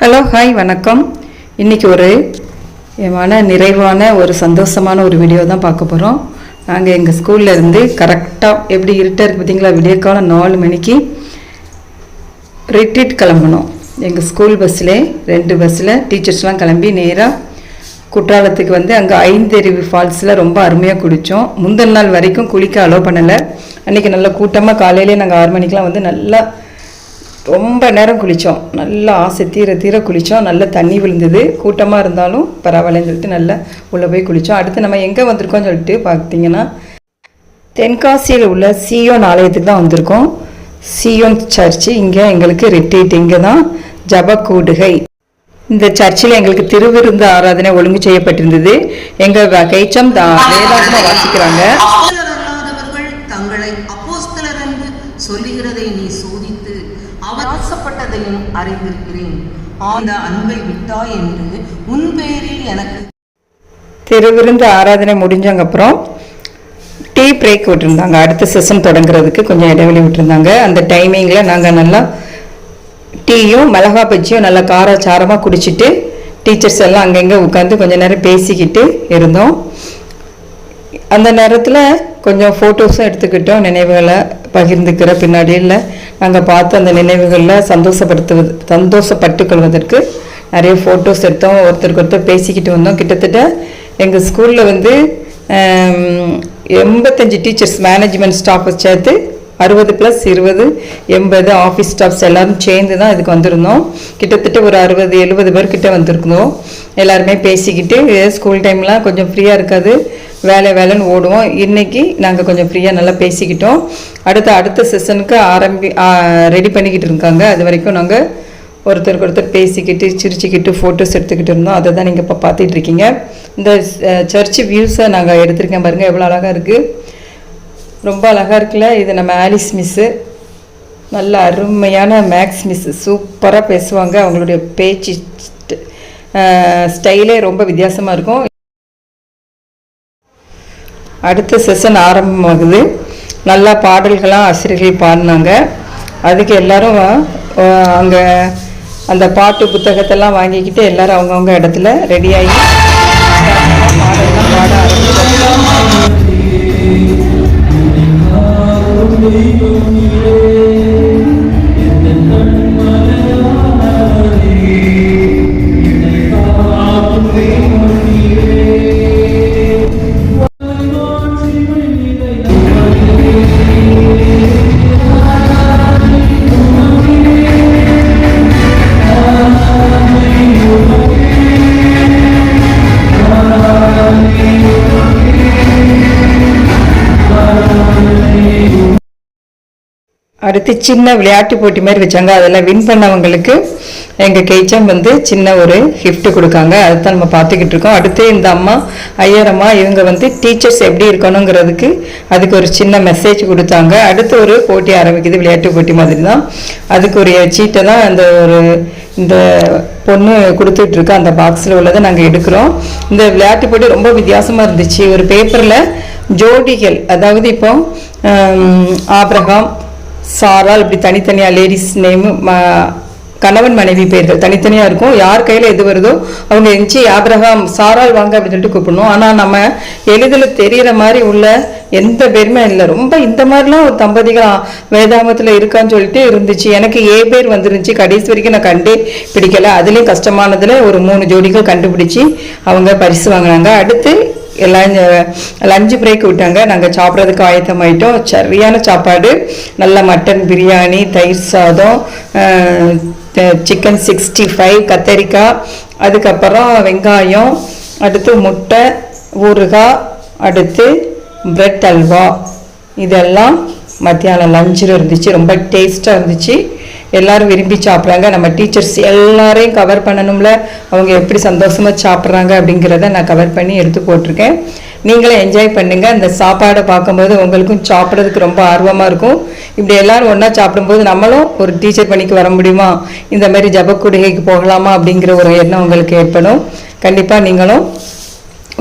Hello hi வணக்கம். இன்னைக்கு ஒரு என் மன நிறைவான ஒரு சந்தோஷமான ஒரு வீடியோ தான் பார்க்க போகிறோம் நாங்கள் எங்கள் ஸ்கூல்ல இருந்து கரெக்டாக எப்படி இருட்டாக இருக்குது பார்த்தீங்களா விடிய காலம் நாலு மணிக்கு ரிட்ரீட் கிளம்பணும் எங்கள் ஸ்கூல் பஸ்ஸில் ரெண்டு பஸ்ஸில் டீச்சர்ஸ்லாம் கிளம்பி நேராக குற்றாலத்துக்கு வந்து அங்கே ஐந்தருவி ஃபால்ஸில் ரொம்ப அருமையாக குடித்தோம் முந்தின நாள் வரைக்கும் குளிக்க அலோவ் பண்ணலை. அன்றைக்கி நல்லா கூட்டமாக காலையிலே நாங்கள் ஆறு மணிக்கெலாம் வந்து நல்லா ரொம்ப நேரம் குளித்தோம் நல்லா ஆசை தீர தீர குளித்தோம் நல்ல தண்ணி விழுந்தது. கூட்டமாக இருந்தாலும் பரவாயில்லன்னு சொல்லிட்டு நல்லா உள்ளே போய் குளித்தோம் அடுத்து நம்ம எங்கே வந்திருக்கோம்னு சொல்லிட்டு பார்த்தீங்கன்னா தென்காசியில் உள்ள சியோன் ஆலயத்துக்கு தான் வந்திருக்கோம். சியோன் சர்ச்சு இங்கே எங்களுக்கு ரிட்ரீட் இங்கே தான் ஜபக்கூடுகை இந்த சர்ச்சில் எங்களுக்கு திருவிருந்து ஆராதனை ஒழுங்கு செய்யப்பட்டிருந்தது. எங்கள் கைச்சம் தான் வேதாகமாக வாசிக்கிறாங்க. அறிந்திருக்கிறேன். அந்த அன்பை விட்டாய் என்று உன் பேரில் எனக்கு திருவிருந்து ஆராதனை முடிஞ்சங்க அப்புறம் டீ பிரேக் விட்டுருந்தாங்க. அடுத்த செஷன் தொடங்குறதுக்கு கொஞ்சம் இடைவெளி விட்டுருந்தாங்க. அந்த டைமிங்கில் நாங்கள் நல்லா டீயும் மிளகா பஜ்ஜியும் நல்லா காரச்சாரமாக குடிச்சிட்டு டீச்சர்ஸ் எல்லாம் அங்கங்கே உட்காந்து கொஞ்ச நேரம் பேசிக்கிட்டு இருந்தோம். அந்த நேரத்தில் கொஞ்சம் ஃபோட்டோஸும் எடுத்துக்கிட்டோம். நினைவுகளை பகிர்ந்துக்கிற பின்னாடியில் நாங்கள் பார்த்து அந்த நினைவுகளில் சந்தோஷப்படுத்துவது சந்தோஷப்பட்டு கொள்வதற்கு நிறைய ஃபோட்டோஸ் எடுத்தோம். ஒருத்தருக்கு ஒருத்தர் பேசிக்கிட்டு வந்தோம். கிட்டத்தட்ட எங்கள் ஸ்கூலில் வந்து எண்பத்தஞ்சு டீச்சர்ஸ் மேனேஜ்மெண்ட் ஸ்டாஃபை சேர்த்து அறுபது ப்ளஸ் இருபது எண்பது ஆஃபீஸ் ஸ்டாஃப்ஸ் எல்லாரும் சேர்ந்து தான் இதுக்கு வந்திருந்தோம். கிட்டத்தட்ட ஒரு அறுபது எழுபது பேர் கிட்ட வந்திருந்தோம். எல்லாருமே பேசிக்கிட்டு ஸ்கூல் டைம்லாம் கொஞ்சம் ஃப்ரீயாக இருக்காது. வேலை வேலைன்னு ஓடுவோம். இன்றைக்கி நாங்கள் கொஞ்சம் ஃப்ரீயாக நல்லா பேசிக்கிட்டோம். அடுத்த அடுத்த செஷனுக்கு ஆரம்பி ரெடி பண்ணிக்கிட்டு இருக்காங்க. அது வரைக்கும் நாங்கள் ஒருத்தருக்கு ஒருத்தர் பேசிக்கிட்டு சிரிச்சுக்கிட்டு ஃபோட்டோஸ் எடுத்துக்கிட்டு இருந்தோம். அதை தான் நீங்கள் இப்போ பார்த்துட்டு இருக்கீங்க. இந்த சர்ச் வியூஸை நாங்கள் எடுத்திருக்கேன் பாருங்கள் எவ்வளோ அழகாக இருக்குது ரொம்ப அழகாக இருக்குல்ல. இது நம்ம ஆலிஸ் மிஸ்ஸு நல்ல அருமையான மேக்ஸ் மிஸ்ஸு சூப்பராக பேசுவாங்க. அவங்களுடைய பேச்சு ஸ்டைலே ரொம்ப வித்தியாசமாக இருக்கும். அடுத்த செஷன் ஆரம்பமாகுது. நல்லா பாடல்களாம் ஆசிரியர்கள் பாடினாங்க. அதுக்கு எல்லாரும் அங்கே அந்த பாட்டு புத்தகத்தெல்லாம் வாங்கிக்கிட்டு எல்லாரும் அவங்கவுங்க இடத்துல ரெடியாகி பாடல்லாம் பாட ஆரம்பிச்சு அடுத்து சின்ன விளையாட்டு போட்டி மாதிரி வச்சாங்க. அதெல்லாம் வின் பண்ணவங்களுக்கு எங்கள் கெய்ச்சம் வந்து சின்ன ஒரு கிஃப்ட்டு கொடுக்காங்க. அதுதான் நம்ம பார்த்துக்கிட்டு இருக்கோம். அடுத்து இந்த அம்மா ஐயரம்மா இவங்க வந்து டீச்சர்ஸ் எப்படி இருக்கணுங்கிறதுக்கு அதுக்கு ஒரு சின்ன மெசேஜ் கொடுத்தாங்க. அடுத்து ஒரு போட்டி ஆரம்பிக்குது விளையாட்டு போட்டி மாதிரி தான் அதுக்கு ஒரு சீட்டை தான் அந்த ஒரு இந்த பொண்ணு கொடுத்துட்ருக்கு அந்த பாக்ஸில் உள்ளதை நாங்கள் எடுக்கிறோம். இந்த விளையாட்டு போட்டி ரொம்ப வித்தியாசமாக இருந்துச்சு. ஒரு பேப்பரில் ஜோடிகள் அதாவது இப்போ ஹம், சாரால் இப்படி தனித்தனியாக லேடிஸ் நேமு கணவன் மனைவி பெயர்கள் தனித்தனியாக இருக்கும். யார் கையில் எது வருதோ அவங்க எஞ்சி ஆபிரகாம் சாரால் வாங்க அப்படின்னு சொல்லிட்டு கூப்பிடணும். ஆனால் நம்ம எளிதில் தெரிகிற மாதிரி உள்ள எந்த பேருமே இல்லை. ரொம்ப இந்த மாதிரிலாம் ஒரு தம்பதிகள் வேதாமத்தில் இருக்கான்னு சொல்லிட்டு இருந்துச்சு. எனக்கு ஏ பேர் வந்துருந்துச்சு. கடைசி வரைக்கும் நான் கண்டே பிடிக்கல. அதுலேயும் கஷ்டமானதில் ஒரு மூணு ஜோடிகள் கண்டுபிடிச்சி அவங்க பரிசு வாங்கினாங்க. அடுத்து எல்லாம் லஞ்சு பிரேக் விட்டாங்க. நாங்கள் சாப்பிட்றதுக்கு ஆயத்தமாயிட்டோம் சரியான சாப்பாடு. நல்ல மட்டன் பிரியாணி தயிர் சாதம் சிக்கன் சிக்ஸ்டி ஃபைவ் கத்தரிக்காய் அதுக்கப்புறம் வெங்காயம் அடுத்து முட்டை ஊறுகாய் அடுத்து பிரெட் அல்வா. இதெல்லாம் மத்தியானம் லஞ்சில் இருந்துச்சு ரொம்ப டேஸ்ட்டாக இருந்துச்சு. எல்லோரும் விரும்பி சாப்பிட்றாங்க. நம்ம டீச்சர்ஸ் எல்லாரையும் கவர் பண்ணணும்ல. அவங்க எப்படி சந்தோஷமாக சாப்பிட்றாங்க அப்படிங்கிறத நான் கவர் பண்ணி எடுத்து போட்டிருக்கேன். நீங்களும் என்ஜாய் பண்ணுங்கள் அந்த சாப்பாடை பார்க்கும்போது உங்களுக்கும் சாப்பிட்றதுக்கு ரொம்ப ஆர்வமாக இருக்கும். இப்படி எல்லோரும் ஒன்றா சாப்பிடும்போது நம்மளும் ஒரு டீச்சர் பணிக்கு வர முடியுமா? இந்த மாதிரி ஜபக்குடிகைக்கு போகலாமா அப்படிங்கிற ஒரு எண்ணம் உங்களுக்கு ஏற்படும். கண்டிப்பாக நீங்களும்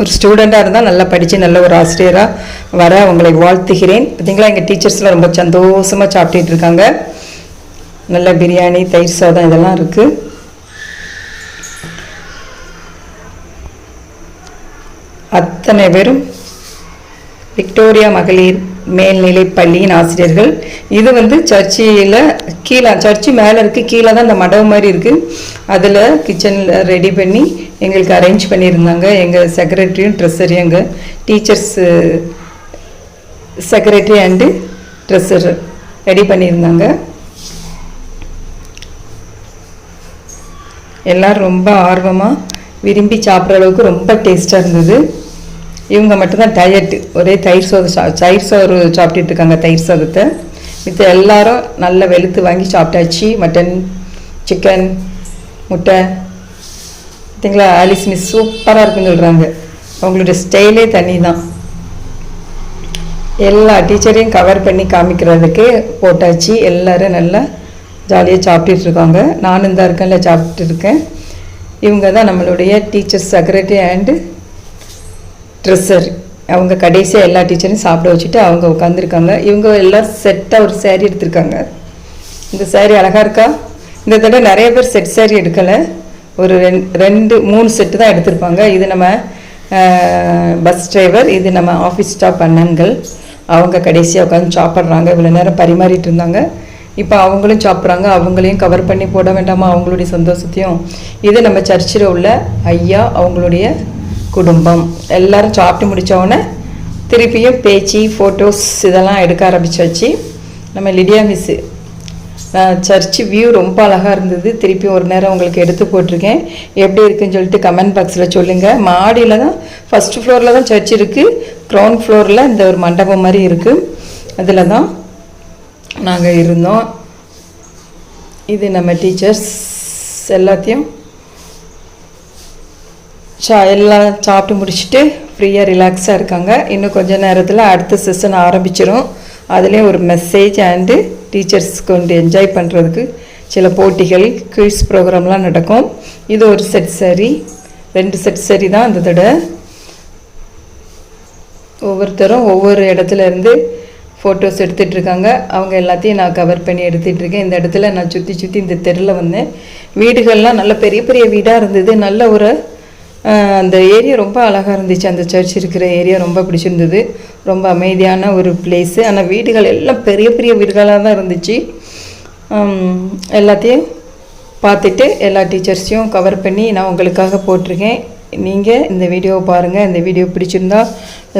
ஒரு ஸ்டூடெண்ட்டாக இருந்தால் நல்லா படித்து நல்ல ஒரு ஆசிரியராக வர உங்களை வாழ்த்துகிறேன். பார்த்தீங்களா எங்கள் டீச்சர்ஸ்லாம் ரொம்ப சந்தோஷமாக சாப்பிட்டுட்டு இருக்காங்க. நல்ல பிரியாணி தயிர் சாதம் இதெல்லாம் இருக்குது அத்தனை பேரும் விக்டோரியா மகளிர் மேல்நிலை பள்ளியின் ஆசிரியர்கள். இது வந்து சர்ச்சில் கீழே சர்ச்சு மேலே இருக்குது கீழே தான் அந்த மடவு மாதிரி இருக்குது அதில் கிச்சனில் ரெடி பண்ணி எங்களுக்கு அரேஞ்ச் பண்ணியிருந்தாங்க. எங்கள் செக்ரட்டரியும் ட்ரெஸ்ஸரையும் எங்கள் teachers secretary and treasurer ready பண்ணியிருந்தாங்க. எல்லாம் ரொம்ப ஆர்வமாக விரும்பி சாப்பிட்ற அளவுக்கு ரொம்ப டேஸ்ட்டாக இருந்தது. இவங்க மட்டும்தான் டயட்டு ஒரே தயிர் சோறு சா தயிர் சோறு சாப்பிட்டுட்டு இருக்காங்க தயிர் சாதத்தை மித்த எல்லாரும் நல்ல வெளுத்து வாங்கி சாப்பிட்டாச்சு. மட்டன் சிக்கன் முட்டை. பார்த்தீங்களா ஆலிஸ் மிஸ் சூப்பராக இருக்குன்னு சொல்கிறாங்க அவங்களுடைய ஸ்டைலே தனி தான் எல்லா டீச்சரையும் கவர் பண்ணி காமிக்கிறதுக்கு போட்டாச்சு. எல்லாரும் நல்லா ஜாலியாக சாப்பிட்டுட்டு இருக்காங்க. நானும் தான் இருக்கேன்ல சாப்பிட்டு இருக்கேன். இவங்க தான் நம்மளுடைய டீச்சர் செக்ரட்டரி அண்டு ட்ரெஸ்ஸர் அவங்க கடைசியாக எல்லா டீச்சரையும் சாப்பிட வச்சுட்டு அவங்க உட்காந்துருக்காங்க இவங்க எல்லாம் செட்டாக ஒரு சேரீ எடுத்திருக்காங்க. இந்த சேரீ அழகாக இருக்கா? இந்த தடவை நிறைய பேர் செட் சேரீ எடுக்கலை. ஒரு ரெண் ரெண்டு மூணு செட்டு தான் எடுத்திருப்பாங்க. இது நம்ம பஸ் டிரைவர் இது நம்ம ஆஃபீஸ் ஸ்டாப் அண்ணன்கள். அவங்க கடைசியாக உட்காந்து சாப்பிட்றாங்க. இவ்வளோ நேரம் பரிமாறிட்டு இருந்தாங்க. இப்போ அவங்களும் சாப்பிட்றாங்க. அவங்களையும் கவர் பண்ணி போட வேண்டாமா? அவங்களுடைய சந்தோஷத்தையும். இது நம்ம சர்ச்சில் உள்ள ஐயா அவங்களுடைய குடும்பம் எல்லாரும் சாப்பிட்டு முடிச்ச திருப்பியும் பேச்சு ஃபோட்டோஸ் இதெல்லாம் எடுக்க ஆரம்பித்தாச்சு நம்ம லிடியா மிஸ்ஸு சர்ச் வியூ ரொம்ப அழகாக இருந்தது. திருப்பி ஒரு நேரம் உங்களுக்கு எடுத்து போட்டிருக்கேன். எப்படி இருக்குன்னு சொல்லிட்டு கமெண்ட் பாக்ஸில் சொல்லுங்கள் மாடியில் தான் ஃபஸ்ட்டு ஃப்ளோரில் தான் சர்ச் இருக்குது க்ரௌண்ட் ஃப்ளோரில் இந்த ஒரு மண்டபம் மாதிரி இருக்குது அதில் தான் நாங்கள் இருந்தோம். இது நம்ம டீச்சர்ஸ் எல்லாத்தையும் சா எல்லாம் சாப்பிட்டு முடிச்சுட்டு ஃப்ரீயாக ரிலாக்ஸாக இருக்காங்க. இன்னும் கொஞ்ச நேரத்தில் அடுத்த செஷன் ஆரம்பிச்சிடும் அதுலேயும் ஒரு மெசேஜ் அண்டு டீச்சர்ஸ் கொண்டு என்ஜாய் பண்ணுறதுக்கு சில போட்டிகள் குயிஸ் ப்ரோக்ராம்லாம் நடக்கும். இது ஒரு செட் சரி. ரெண்டு செட் சரி தான் அந்த தடவை. ஒவ்வொருத்தரும் ஒவ்வொரு இடத்துல இருந்து ஃபோட்டோஸ் எடுத்துகிட்டு இருக்காங்க. அவங்க எல்லாத்தையும் நான் கவர் பண்ணி எடுத்துகிட்டு இருக்கேன். இந்த இடத்துல நான் சுற்றி சுற்றி இந்த தெருவில் வந்தேன். வீடுகள்லாம் நல்ல பெரிய பெரிய வீடாக இருந்தது. நல்ல ஒரு அந்த ஏரியா ரொம்ப அழகாக இருந்துச்சு. அந்த சர்ச் இருக்கிற ஏரியா ரொம்ப பிடிச்சிருந்தது. ரொம்ப அமைதியான ஒரு பிளேஸு ஆனால் வீடுகள் எல்லாம் பெரிய பெரிய வீடுகளாக தான் இருந்துச்சு. எல்லாத்தையும் பார்த்துட்டு எல்லா டீச்சர்ஸையும் கவர் பண்ணி நான் உங்களுக்காக போட்டிருக்கேன். நீங்கள் இந்த வீடியோவை பாருங்கள் இந்த வீடியோ பிடிச்சிருந்தா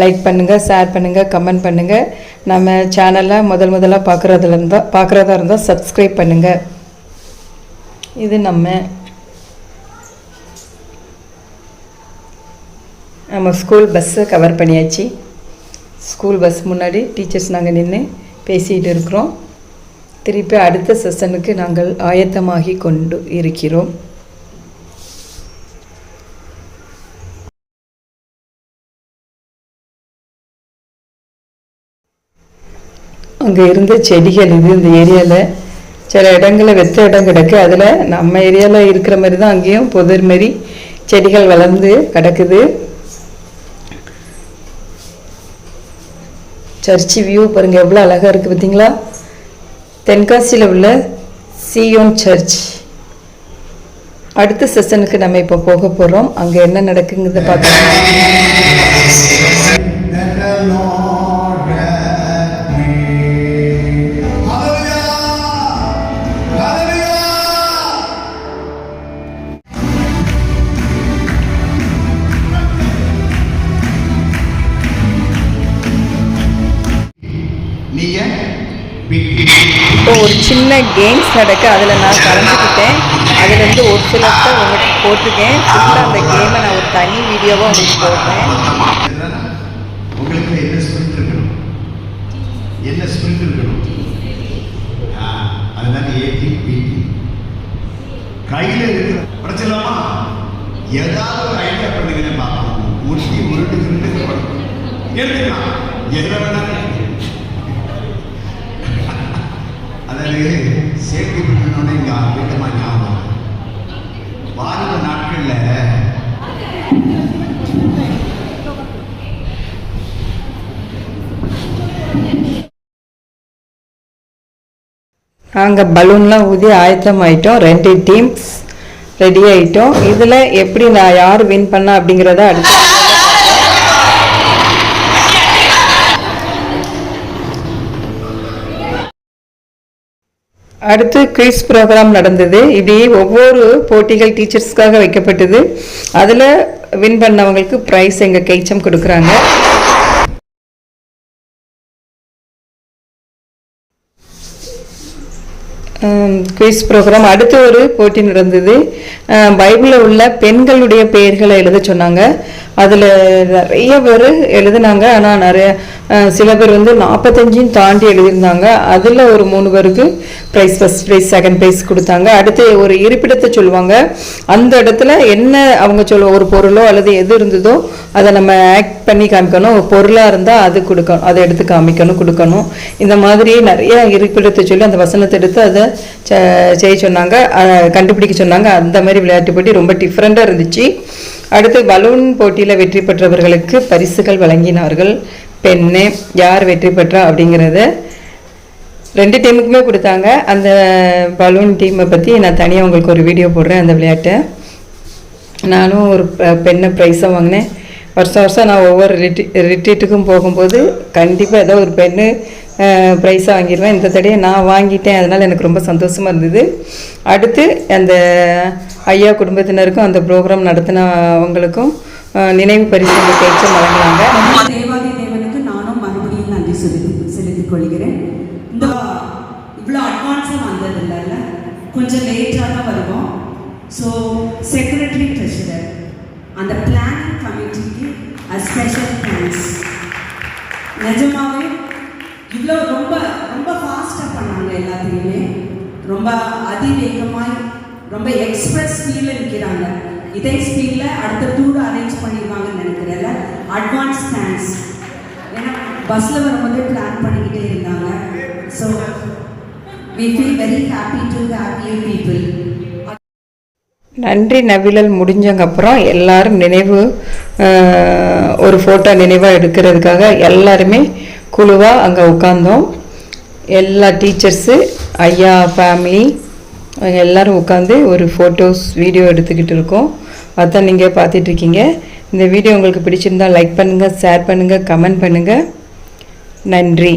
லைக் பண்ணுங்கள் ஷேர் பண்ணுங்கள் கமெண்ட் பண்ணுங்கள் நம்ம சேனலை முதல் முதலாக பார்க்குறதுல இருந்தால் பார்க்குறதா இருந்தால் சப்ஸ்கிரைப் பண்ணுங்கள் இது நம்ம நம்ம ஸ்கூல் பஸ்ஸை கவர் பண்ணியாச்சு. ஸ்கூல் பஸ் முன்னாடி டீச்சர்ஸ் நாங்கள் நின்று பேசிகிட்டு இருக்கிறோம். திருப்பி அடுத்த செஷனுக்கு நாங்கள் ஆயத்தமாகி கொண்டு இருக்கிறோம். அங்கே இருந்த செடிகள் இது இந்த ஏரியாவில் சில இடங்களில் வெத்த இடம் கிடக்கு. அதில் நம்ம ஏரியாவில் இருக்கிற மாதிரி தான் அங்கேயும் புதர் மாரி செடிகள் வளர்ந்து கிடக்குது. சர்ச்சு வியூ பாருங்கள் எவ்வளோ அழகாக இருக்குது பார்த்தீங்களா தென்காசியில் உள்ள சியோன் சர்ச் அடுத்த செஷனுக்கு நம்ம இப்போ போக போகிறோம் அங்கே என்ன நடக்குங்கிறத பார்க்கலாம். இப்போ ஒரு சின்ன கேம்ஸ் நடக்க அதில் நான் கலந்துக்கிட்டேன். அதுலேருந்து ஒரு சிலத்தை உங்களுக்கு போட்டிருக்கேன். ஃபுல்லாக அந்த கேமை நான் ஒரு தனி வீடியோவாக உங்களுக்கு போடுறேன். உங்களுக்கு என்ன ஸ்பிரிட் இருக்கணும்? என்ன ஸ்பிரிட் இருக்கணும்? அதனால அதுதான் ஏடி பிடி கையில இருக்கிற பிரச்சனமா ஏதாவது ஒரு ஐடியா பண்ணுங்கன்னு பார்ப்போம் உருட்டி உருட்டு எடுத்துக்கலாம் எதில் வேணாலும் அதாவது சேர்த்து விட்டுனோட இங்க வீட்டமா ஞாபகம். வாலிப நாட்கள்ல நாங்கள் பலூன்லாம் ஊதி ஆயத்தம் ஆயிட்டோம் ரெண்டு டீம்ஸ் ரெடி ஆயிட்டோம். இதில் எப்படி நான் யார் வின் பண்ணா அப்படிங்கிறத அடுத்து அடுத்து குயிஸ் ப்ரோக்ராம் நடந்தது. இது ஒவ்வொரு போட்டிகள் டீச்சர்ஸ்க்காக வைக்கப்பட்டது. அதில் வின் பண்ணவங்களுக்கு ப்ரைஸ் எங்கள் கைச்சம் கொடுக்குறாங்க. குயிஸ் ப்ரோக்ராம் அடுத்த ஒரு போட்டி நடந்தது. பைபிளில் உள்ள பெண்களுடைய பெயர்களை எழுத சொன்னாங்க. அதில் நிறைய பேர் எழுதினாங்க. ஆனால் நிறைய சில பேர் வந்து நாற்பத்தஞ்சையும் தாண்டி எழுதியிருந்தாங்க. அதில் ஒரு மூணு பேருக்கு prize first prize second prize கொடுத்தாங்க. அடுத்து ஒரு இருப்பிடத்தை சொல்லுவாங்க. அந்த இடத்துல என்ன அவங்க சொல்ல ஒரு பொருளோ அல்லது எது இருந்ததோ அதை நம்ம ஆக்ட் பண்ணி காமிக்கணும். ஒரு பொருளாக இருந்தால் அது கொடுக்கணும் அதை எடுத்து காமிக்கணும் கொடுக்கணும். இந்த மாதிரி நிறைய இருப்பிடத்தை சொல்லி அந்த வசனத்தை எடுத்து அதை செ- செய்ய சொன்னாங்க. கண்டுபிடிக்க சொன்னாங்க. அந்த மாதிரி விளையாட்டு போட்டி ரொம்ப டிஃப்ரெண்ட்டாக இருந்துச்சு. அடுத்து பலூன் போட்டியில் வெற்றி பெற்றவர்களுக்கு பரிசுகள் வழங்கினார்கள். பெண்ணு யார் வெற்றி பெற்றா அப்படிங்கிறத ரெண்டு டீமுக்குமே கொடுத்தாங்க. அந்த பலூன் டீமை பற்றி நான் தனியாக உங்களுக்கு ஒரு வீடியோ போடுறேன் அந்த விளையாட்டை. நானும் ஒரு பெண்ணை ப்ரைஸாக வாங்கினேன். வருஷம் வருஷம் நான் ஒவ்வொரு ரிட்டி ரிட்டீட்டுக்கும் போகும்போது கண்டிப்பாக ஏதோ ஒரு பெண்ணு ப்ரைஸாக வாங்கிடுவேன். இந்த தடையை நான் வாங்கிட்டேன். அதனால் எனக்கு ரொம்ப சந்தோஷமாக இருந்தது. அடுத்து அந்த ஐயா குடும்பத்தினருக்கும் அந்த ப்ரோக்ராம் நடத்தினவங்களுக்கும் நினைவு பரிசு எங்கள் கைச்சம் வழங்கினாங்க தேவாதி தேவனுக்கு நானும் மறுபடியும் நன்றி செலுத்தி செலுத்திக் கொள்கிறேன். இந்த இவ்வளோ அட்வான்ஸாக வந்தது இல்லைல்ல கொஞ்சம் லேட்டாக தான் வருவோம். ஸோ செக்ரட்டரி ட்ரெஷரர் அந்த பிளானிங் கமிட்டிக்கு ஸ்பெஷல் தேங்க்ஸ் நிஜமாக இவ்வளோ ரொம்ப ரொம்ப ஃபாஸ்ட்டாக பண்ணாங்க எல்லாத்தையுமே. ரொம்ப அதிவேகமாய் ரொம்ப எக்ஸ்பிரஸ் ஸ்பீடில் நிற்கிறாங்க இதே ஸ்பீடில் அடுத்த டூர் அரேஞ்ச் பண்ணிடுவாங்கன்னு நினைக்கிறேன்ல. அட்வான்ஸ் தேங்க்ஸ் ஏன்னா பஸ்ஸில் வரும்போதே பிளான் பண்ணிக்கிட்டே இருந்தாங்க. So we feel very happy to have you people நன்றி நவிழல் முடிஞ்சங்கப்புறம் எல்லாரும் நினைவு ஒரு ஃபோட்டோ நினைவாக எடுக்கிறதுக்காக எல்லாருமே குழுவாக அங்கே உட்காந்தோம் எல்லா டீச்சர்ஸு ஐயா ஃபேமிலி எல்லோரும் உட்காந்து ஒரு ஃபோட்டோஸ் வீடியோ எடுத்துக்கிட்டு இருக்கோம். அதான் நீங்கள் பார்த்துட்ருக்கீங்க இந்த வீடியோ உங்களுக்கு பிடிச்சிருந்தா லைக் பண்ணுங்கள் ஷேர் பண்ணுங்கள் கமெண்ட் பண்ணுங்கள் நன்றி.